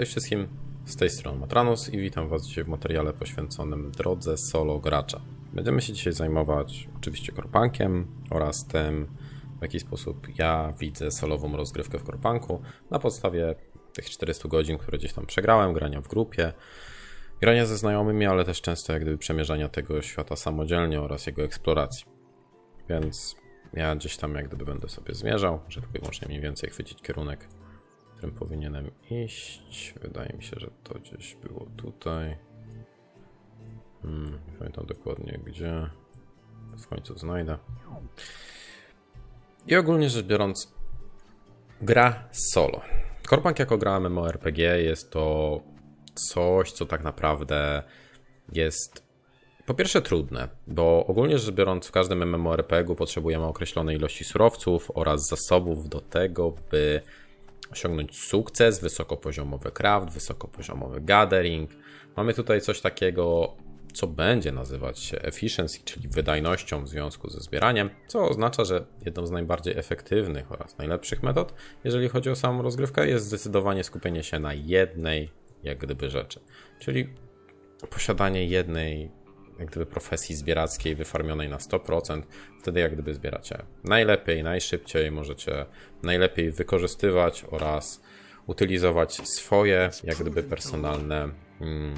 Cześć wszystkim, z tej strony Matranus i witam Was dzisiaj w materiale poświęconym drodze solo gracza. Będziemy się dzisiaj zajmować oczywiście korpankiem oraz tym, w jaki sposób ja widzę solową rozgrywkę w korpanku na podstawie tych 400 godzin, które gdzieś tam przegrałem, grania w grupie, grania ze znajomymi, ale też często jak gdyby przemierzania tego świata samodzielnie oraz jego eksploracji. Więc ja gdzieś tam jak gdyby będę sobie zmierzał, żeby wyłącznie mniej więcej chwycić kierunek którym powinienem iść. Wydaje mi się, że to gdzieś było tutaj. Hmm, nie pamiętam dokładnie gdzie. W końcu znajdę. I ogólnie rzecz biorąc, gra solo. Korbank jako gra MMORPG jest to coś, co tak naprawdę jest po pierwsze trudne, bo ogólnie rzecz biorąc w każdym MMORPG potrzebujemy określonej ilości surowców oraz zasobów do tego, by osiągnąć sukces, wysokopoziomowy craft, wysokopoziomowy gathering. Mamy tutaj coś takiego, co będzie nazywać się efficiency, czyli wydajnością w związku ze zbieraniem, co oznacza, że jedną z najbardziej efektywnych oraz najlepszych metod, jeżeli chodzi o samą rozgrywkę, jest zdecydowanie skupienie się na jednej, jak gdyby, rzeczy. Czyli posiadanie jednej jak gdyby profesji zbierackiej wyfarmionej na 100%, wtedy jak gdyby zbieracie najlepiej, najszybciej, możecie najlepiej wykorzystywać oraz utylizować swoje jak gdyby personalne mm,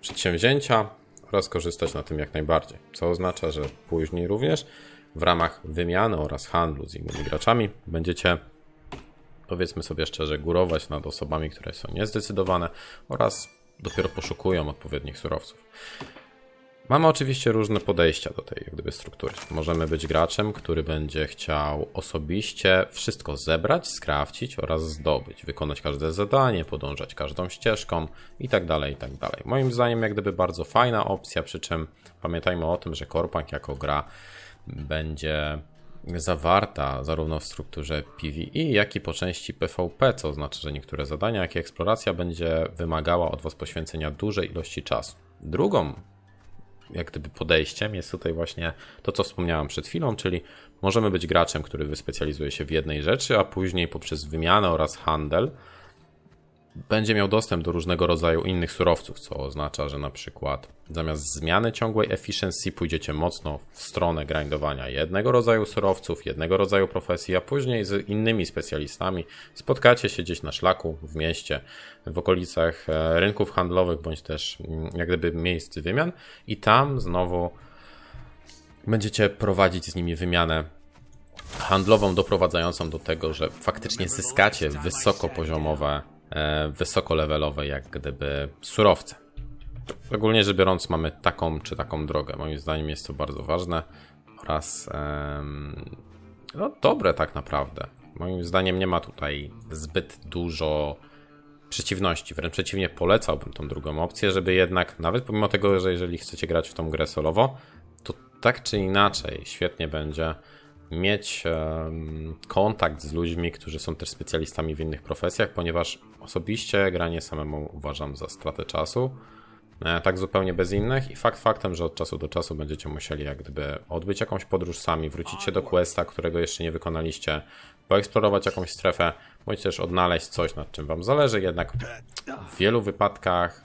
przedsięwzięcia oraz korzystać na tym jak najbardziej, co oznacza, że później również w ramach wymiany oraz handlu z innymi graczami będziecie powiedzmy sobie szczerze górować nad osobami, które są niezdecydowane oraz dopiero poszukują odpowiednich surowców. Mamy oczywiście różne podejścia do tej jak gdyby struktury. Możemy być graczem, który będzie chciał osobiście wszystko zebrać, skrawcić oraz zdobyć, wykonać każde zadanie, podążać każdą ścieżką i tak dalej, i tak. Moim zdaniem jak gdyby bardzo fajna opcja, przy czym pamiętajmy o tym, że Korpank jako gra będzie zawarta zarówno w strukturze PvE, jak i po części PvP, co oznacza, że niektóre zadania, jak i eksploracja będzie wymagała od Was poświęcenia dużej ilości czasu. Drugą jak gdyby podejściem jest tutaj właśnie to, co wspomniałem przed chwilą, czyli możemy być graczem, który wyspecjalizuje się w jednej rzeczy, a później poprzez wymianę oraz handel będzie miał dostęp do różnego rodzaju innych surowców, co oznacza, że na przykład zamiast zmiany ciągłej efficiency pójdziecie mocno w stronę grindowania jednego rodzaju surowców, jednego rodzaju profesji, a później z innymi specjalistami spotkacie się gdzieś na szlaku, w mieście, w okolicach e, rynków handlowych, bądź też mm, jak gdyby miejsc wymian i tam znowu będziecie prowadzić z nimi wymianę handlową doprowadzającą do tego, że faktycznie zyskacie wysokopoziomowe wysokolevelowe, jak gdyby surowce. Ogólnie rzecz biorąc, mamy taką czy taką drogę. Moim zdaniem jest to bardzo ważne oraz no, dobre tak naprawdę. Moim zdaniem nie ma tutaj zbyt dużo przeciwności. Wręcz przeciwnie, polecałbym tą drugą opcję, żeby jednak, nawet pomimo tego, że jeżeli chcecie grać w tą grę solowo, to tak czy inaczej świetnie będzie mieć kontakt z ludźmi, którzy są też specjalistami w innych profesjach, ponieważ osobiście granie samemu uważam za stratę czasu. E, tak zupełnie bez innych i fakt faktem, że od czasu do czasu będziecie musieli jak gdyby odbyć jakąś podróż sami, wrócić się do questa, którego jeszcze nie wykonaliście, poeksplorować jakąś strefę, bądź też odnaleźć coś, nad czym wam zależy, jednak w wielu wypadkach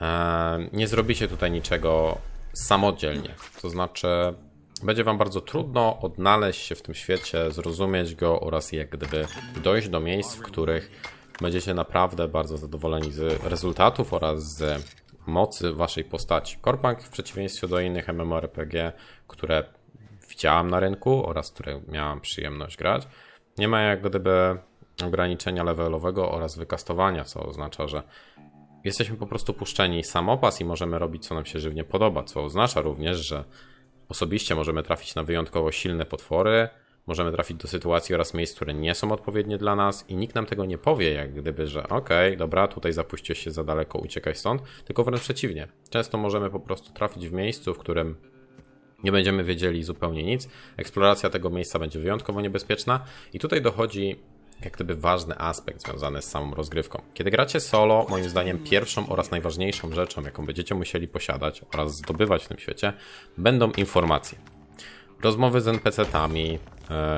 e, nie zrobicie tutaj niczego samodzielnie. To znaczy będzie Wam bardzo trudno odnaleźć się w tym świecie, zrozumieć go oraz jak gdyby dojść do miejsc, w których będziecie naprawdę bardzo zadowoleni z rezultatów oraz z mocy Waszej postaci. Korbank w przeciwieństwie do innych MMORPG, które widziałem na rynku oraz które miałem przyjemność grać, nie ma jak gdyby ograniczenia levelowego oraz wykastowania, co oznacza, że jesteśmy po prostu puszczeni samopas i możemy robić co nam się żywnie podoba, co oznacza również, że Osobiście możemy trafić na wyjątkowo silne potwory, możemy trafić do sytuacji oraz miejsc, które nie są odpowiednie dla nas i nikt nam tego nie powie, jak gdyby, że okej, okay, dobra, tutaj zapuściłeś się za daleko, uciekaj stąd, tylko wręcz przeciwnie. Często możemy po prostu trafić w miejscu, w którym nie będziemy wiedzieli zupełnie nic. Eksploracja tego miejsca będzie wyjątkowo niebezpieczna i tutaj dochodzi jak gdyby ważny aspekt związany z samą rozgrywką. Kiedy gracie solo, moim zdaniem pierwszą oraz najważniejszą rzeczą, jaką będziecie musieli posiadać oraz zdobywać w tym świecie, będą informacje. Rozmowy z NPC-tami,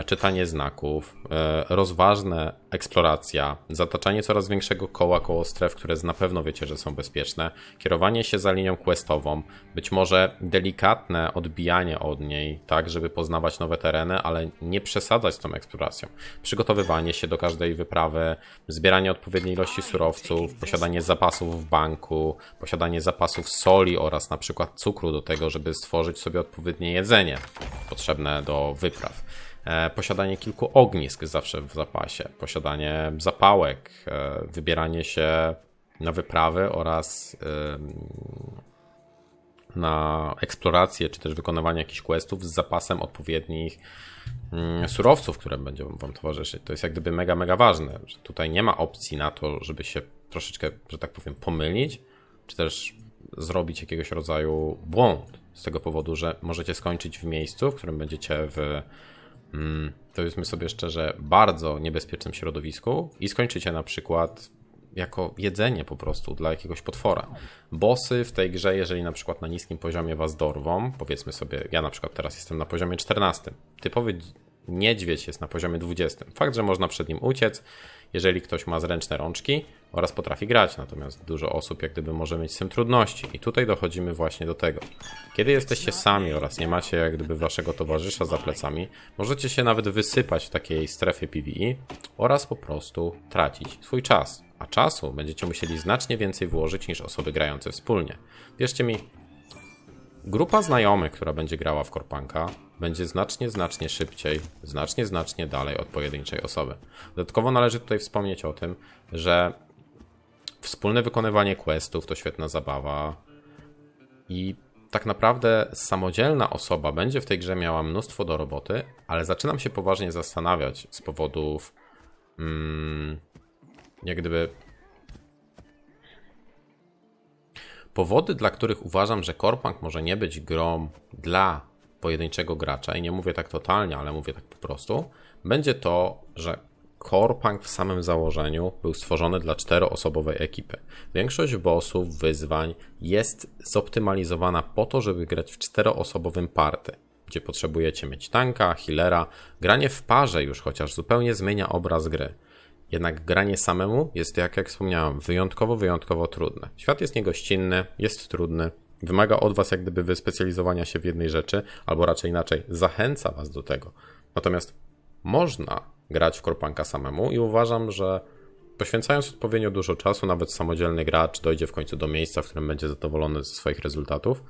czytanie znaków, e, rozważne eksploracja, zataczanie coraz większego koła koło stref, które na pewno wiecie, że są bezpieczne, kierowanie się za linią questową, być może delikatne odbijanie od niej, tak, żeby poznawać nowe tereny, ale nie przesadzać z tą eksploracją. Przygotowywanie się do każdej wyprawy, zbieranie odpowiedniej ilości surowców, posiadanie zapasów w banku, posiadanie zapasów soli oraz na przykład cukru do tego, żeby stworzyć sobie odpowiednie jedzenie potrzebne do wypraw. E, Posiadanie kilku ognisk zawsze w zapasie, posiadanie zapałek, e, wybieranie się na wyprawy oraz na eksplorację, czy też wykonywanie jakichś questów z zapasem odpowiednich mm, surowców, które będą wam towarzyszyć. To jest jak gdyby mega, mega ważne, że tutaj nie ma opcji na to, żeby się troszeczkę, że tak powiem, pomylić, czy też zrobić jakiegoś rodzaju błąd. Z tego powodu, że możecie skończyć w miejscu, w którym będziecie w, mm, powiedzmy sobie szczerze, bardzo niebezpiecznym środowisku i skończycie na przykład jako jedzenie po prostu dla jakiegoś potwora. Bossy w tej grze, jeżeli na przykład na niskim poziomie was dorwą, powiedzmy sobie, ja na przykład teraz jestem na poziomie 14, typowy niedźwiedź jest na poziomie 20. Fakt, że można przed nim uciec, jeżeli ktoś ma zręczne rączki oraz potrafi grać, natomiast dużo osób jak gdyby może mieć z tym trudności. I tutaj dochodzimy właśnie do tego. Kiedy jesteście sami oraz nie macie jak gdyby waszego towarzysza za plecami, możecie się nawet wysypać w takiej strefie PvE oraz po prostu tracić swój czas. A czasu będziecie musieli znacznie więcej włożyć niż osoby grające wspólnie. Wierzcie mi, grupa znajomych, która będzie grała w Korpanka, będzie znacznie, znacznie szybciej, znacznie, znacznie dalej od pojedynczej osoby. Dodatkowo należy tutaj wspomnieć o tym, że wspólne wykonywanie questów to świetna zabawa. I tak naprawdę samodzielna osoba będzie w tej grze miała mnóstwo do roboty, ale zaczynam się poważnie zastanawiać z powodów mm, jak gdyby powody, dla których uważam, że Korpang może nie być grą dla pojedynczego gracza, i nie mówię tak totalnie, ale mówię tak po prostu, będzie to, że Korpang w samym założeniu był stworzony dla czteroosobowej ekipy. Większość bossów, wyzwań jest zoptymalizowana po to, żeby grać w czteroosobowym party, gdzie potrzebujecie mieć tanka, healera. Granie w parze już chociaż zupełnie zmienia obraz gry. Jednak granie samemu jest, jak, jak wspomniałem, wyjątkowo, wyjątkowo trudne. Świat jest niegościnny, jest trudny, wymaga od Was jak gdyby wyspecjalizowania się w jednej rzeczy, albo raczej inaczej, zachęca Was do tego. Natomiast można grać w Korpanka samemu i uważam, że poświęcając odpowiednio dużo czasu, nawet samodzielny gracz dojdzie w końcu do miejsca, w którym będzie zadowolony ze swoich rezultatów.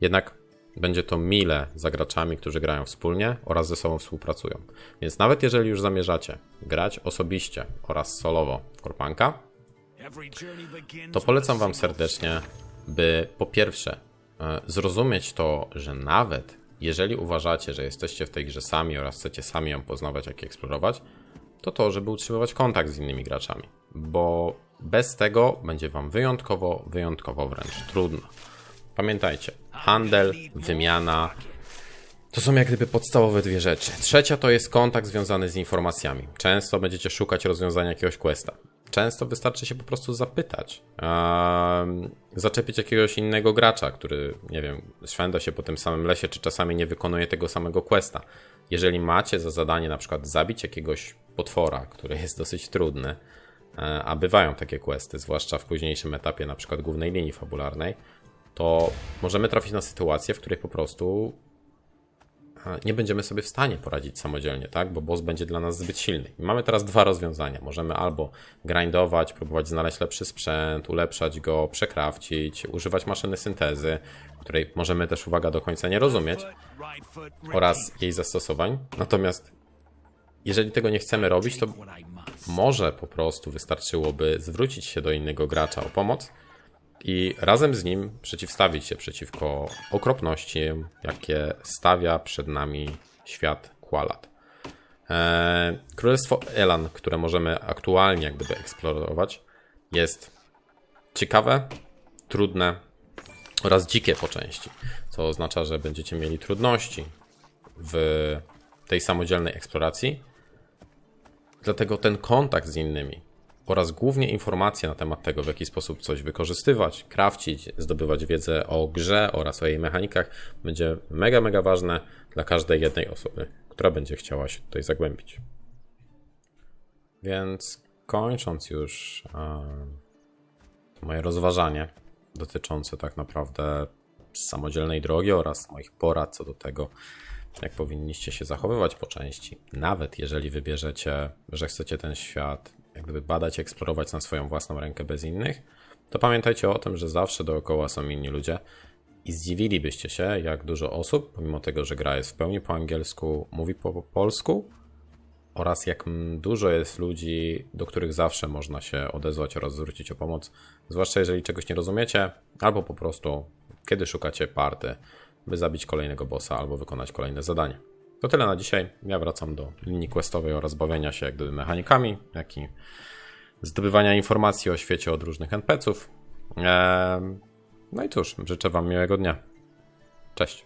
Jednak będzie to mile za graczami, którzy grają wspólnie oraz ze sobą współpracują. Więc nawet jeżeli już zamierzacie grać osobiście oraz solowo w Korpanka, to polecam Wam serdecznie, by po pierwsze e, zrozumieć to, że nawet jeżeli uważacie, że jesteście w tej grze sami oraz chcecie sami ją poznawać, jak i eksplorować, to to, żeby utrzymywać kontakt z innymi graczami, bo bez tego będzie Wam wyjątkowo, wyjątkowo wręcz trudno. Pamiętajcie, handel, wymiana to są jak gdyby podstawowe dwie rzeczy. Trzecia to jest kontakt związany z informacjami. Często będziecie szukać rozwiązania jakiegoś questa. Często wystarczy się po prostu zapytać, um, zaczepić jakiegoś innego gracza, który, nie wiem, szwenda się po tym samym lesie, czy czasami nie wykonuje tego samego questa. Jeżeli macie za zadanie na przykład zabić jakiegoś potwora, który jest dosyć trudny, e, a bywają takie questy, zwłaszcza w późniejszym etapie na przykład głównej linii fabularnej, to możemy trafić na sytuację, w której po prostu nie będziemy sobie w stanie poradzić samodzielnie, tak? Bo boss będzie dla nas zbyt silny. I mamy teraz dwa rozwiązania. Możemy albo grindować, próbować znaleźć lepszy sprzęt, ulepszać go, przekrawcić, używać maszyny syntezy, której możemy też, uwaga, do końca nie rozumieć oraz jej zastosowań. Natomiast jeżeli tego nie chcemy robić, to może po prostu wystarczyłoby zwrócić się do innego gracza o pomoc i razem z nim przeciwstawić się przeciwko okropności, jakie stawia przed nami świat Qualat. Eee, Królestwo Elan, które możemy aktualnie jak gdyby eksplorować, jest ciekawe, trudne oraz dzikie po części, co oznacza, że będziecie mieli trudności w tej samodzielnej eksploracji. Dlatego ten kontakt z innymi oraz głównie informacje na temat tego, w jaki sposób coś wykorzystywać, krawcić, zdobywać wiedzę o grze oraz o jej mechanikach, będzie mega, mega ważne dla każdej jednej osoby, która będzie chciała się tutaj zagłębić. Więc kończąc już moje rozważanie dotyczące tak naprawdę samodzielnej drogi oraz moich porad co do tego, jak powinniście się zachowywać po części. Nawet jeżeli wybierzecie, że chcecie ten świat jak gdyby badać, eksplorować na swoją własną rękę bez innych, to pamiętajcie o tym, że zawsze dookoła są inni ludzie i zdziwilibyście się, jak dużo osób, pomimo tego, że gra jest w pełni po angielsku, mówi po po polsku oraz jak dużo jest ludzi, do których zawsze można się odezwać oraz zwrócić o pomoc, zwłaszcza jeżeli czegoś nie rozumiecie, albo po prostu kiedy szukacie party, by zabić kolejnego bossa albo wykonać kolejne zadanie. To tyle na dzisiaj. Ja wracam do linii questowej oraz bawienia się jak gdyby mechanikami, jak i zdobywania informacji o świecie od różnych NPC-ów. Ehm, No i cóż, życzę Wam miłego dnia. Cześć.